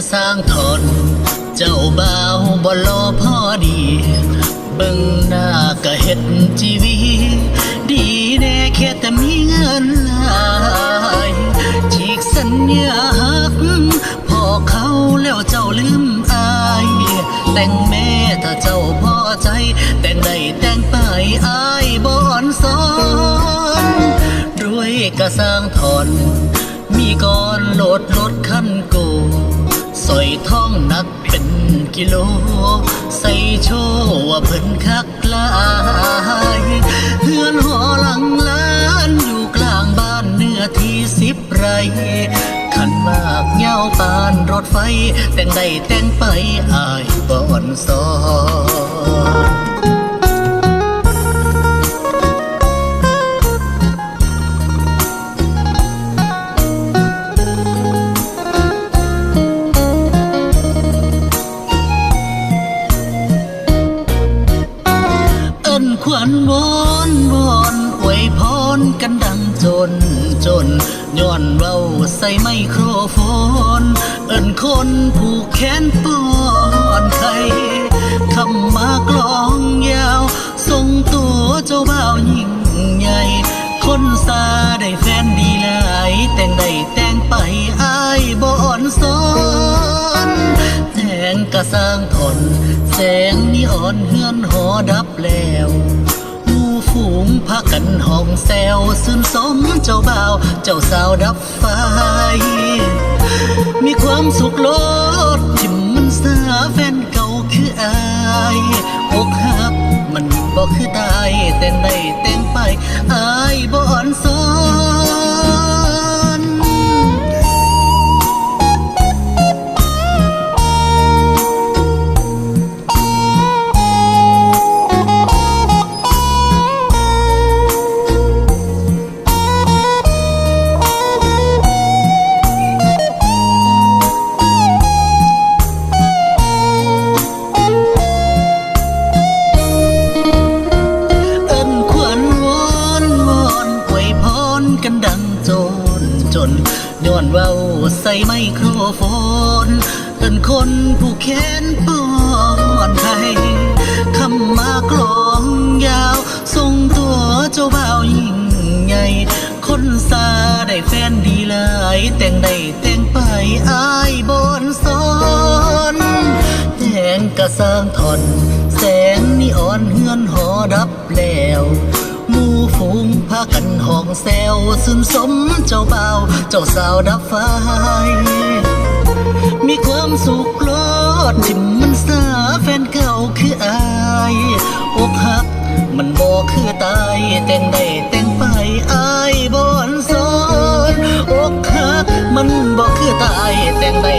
ก็สร้างทน เจ้าบ่าวบ่รอพอดี เบิ่งหน้าก็เฮ็ดจีวี ดีแน่แค่แต่มีเงินหลายฉีกสัญญาหักพอเขาแล้วเจ้าลืมอาย แต่งแม่ถ้าเจ้าพอใจ แต่งได้แต่งไปอายบอนสอนรวยก็สร้างทน มีก่อนโหลดรถคันโก สอยท้องหนักเป็นกิโล ใส่โชว์ว่าเพิ่นคักลายเฮือนหอหลังล้านอยู่กลางบ้านเนื้อที่สิบไรขันมากเหย้าปานรถไฟ แต่งได้แต่งไปอายบอนซอ วัญวอนวอนอวยพรกันดังจนจนย้อนเว้าใส่ไมโครโฟน เอิ้นคนผูกแขนป้อนไข่คำมากลองยาวทรงตัวเจ้าบ่าวยิ่งใหญ่ คนซาได้แฟนดีหลาย แต่งได้แต่งไปอายบ่อ่อนสอนแสงก็สร้างทน แสงนีออนเฮือนหอดับแล้วหมู่ฝูงพากันห้องแซวซึนสมเจ้าบ่าว เจ้าสาวดับไฟ มีความสุขโลดทิมมันสาแฟนเก่าคืออายอกหักมันบ่คือตายแต่ได้ เว้าใส่ไมโครโฟนเอิ้นคนผู้แขนป้อนไทยคำมากลองยาวทรงตัวเจ้าบ่าวยิ่งใหญ่คนซาได้แฟนดีหลายแต่งได้แต่งไปอายบอนสอนแสงกระสร้างทอนแสงนีออนเฮือนหอดับแล้วากันห้องแซวซึมสมเจ้าเบาเจ้าสาวดับไฟ มีความสุขโลดทิมมันสาแฟนเก่าคืออายอกหักมันบ่คือตายแต่งได้แต่งไปอายบอนสอนอกหักมันบ่คือตายแต่งได้